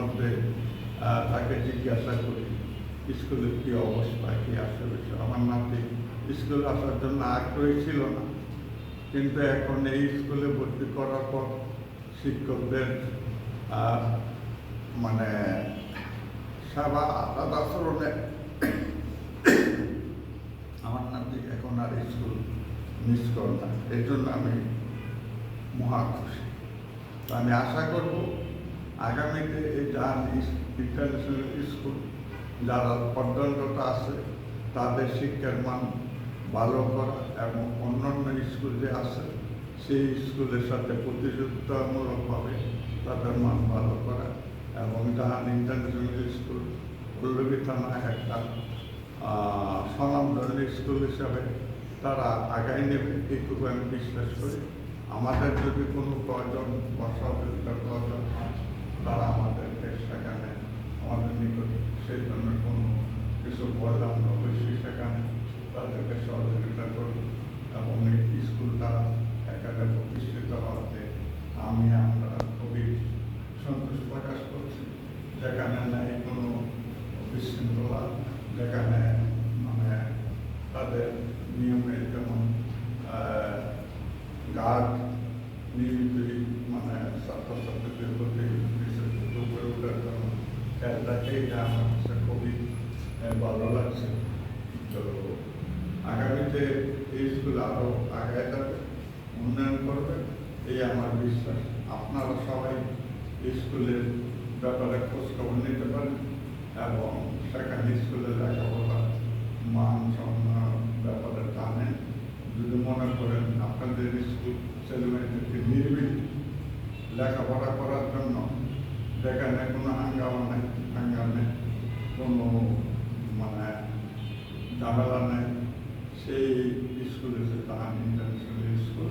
মধ্যে তাকে জিজ্ঞাসা করি স্কুলের কী অবস্থা? কী আসলে আমার নাতি স্কুলে আসার জন্য আগ্রহী ছিল না। কিন্তু এখন এই স্কুলে ভর্তি করার পর শিক্ষকদের মানে সেবা আদাত আচরণে আমার নাতি এখন আর স্কুল মিস করে না। এই জন্য আমি মহা খুশি। আমি আশা করব আগামীতে এই যান ইন্টারন্যাশনাল স্কুল যারা পর্যন্ত আছে তাদের শিক্ষার মান ভালো করা এবং অন্যান্য স্কুল যে আছে সেই স্কুলের সাথে প্রতিযোগিতামূলকভাবে তাদের মান ভালো করা এবং জাহান ইন্টারন্যাশনাল স্কুল পল্লবী থানা একটা আহ, স্বনামধন্য স্কুল হিসাবে তারা আগায় নেবে এইটুকু আমি বিশ্বাস করি। আমাদের যদি কোনো প্রয়োজন বা সহযোগিতার প্রয়োজন হয় তারা আমাদেরকে সেখানে আমাদের নিকট সেই জন্য কোনো কিছু বললাম না অবশ্যই সেখানে তাদেরকে সহযোগিতা করি। এবং এই স্কুলটা এখানে প্রতিষ্ঠিত হওয়াতে আমি, আমরা খুবই সন্তোষ প্রকাশ করছি। যেখানে নেই কোনো বিশৃঙ্খলা, যেখানে মানে তাদের নিয়মে যেমন গার্ড খেয়াল রাখে এটা আমার কাছে খুবই ভালো লাগছে। তো আগামীতে এই স্কুল আরও আগায় যাবে, উন্নয়ন করবে, এই আমার বিশ্বাস। আপনারা সবাই স্কুলের ব্যাপারে খোঁজখবর নিতে পারেন এবং সেখানে স্কুলের লেখাপড়া মান সম্মান ব্যাপারে জানেন। যদি মনে করেন আপনাদের স্কুল ছেলেমেয়েদেরকে নির্বিঘ্ন লেখাপড়া করার জন্য যেখানে কোনো হাঙ্গামা নেই স্কুল হচ্ছে তাহান ইন্টারন্যাশনাল স্কুল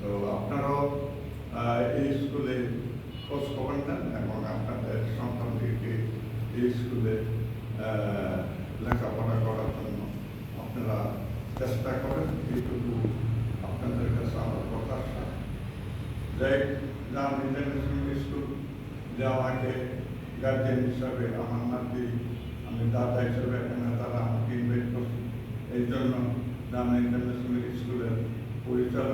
তো আপনারাও আহ, এই স্কুলে খোঁজ খবর নেন এবং আপনাদের সন্তানদেরকে এই স্কুলে আহ, লেখাপড়া করার জন্য আপনারা চেষ্টা করেন। এইটুকু আপনাদের কাছে আমার প্রত্যাশা। যাই জাম ইন্টারন্যাশনাল স্কুল যে আমাকে গার্জিয়ান হিসাবে আমার নাতি আমি দাদা হিসাবে এখানে তারা আমাকে ইনভাইট করছে এই জন্য জাম ইন্টারন্যাশনাল স্কুলের পরিচালক সহ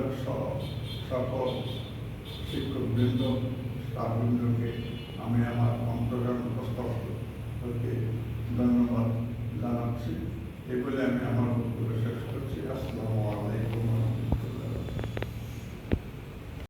সকল শিক্ষকবৃন্দ স্টাফবৃন্দকে আমি আমার অন্তর্গান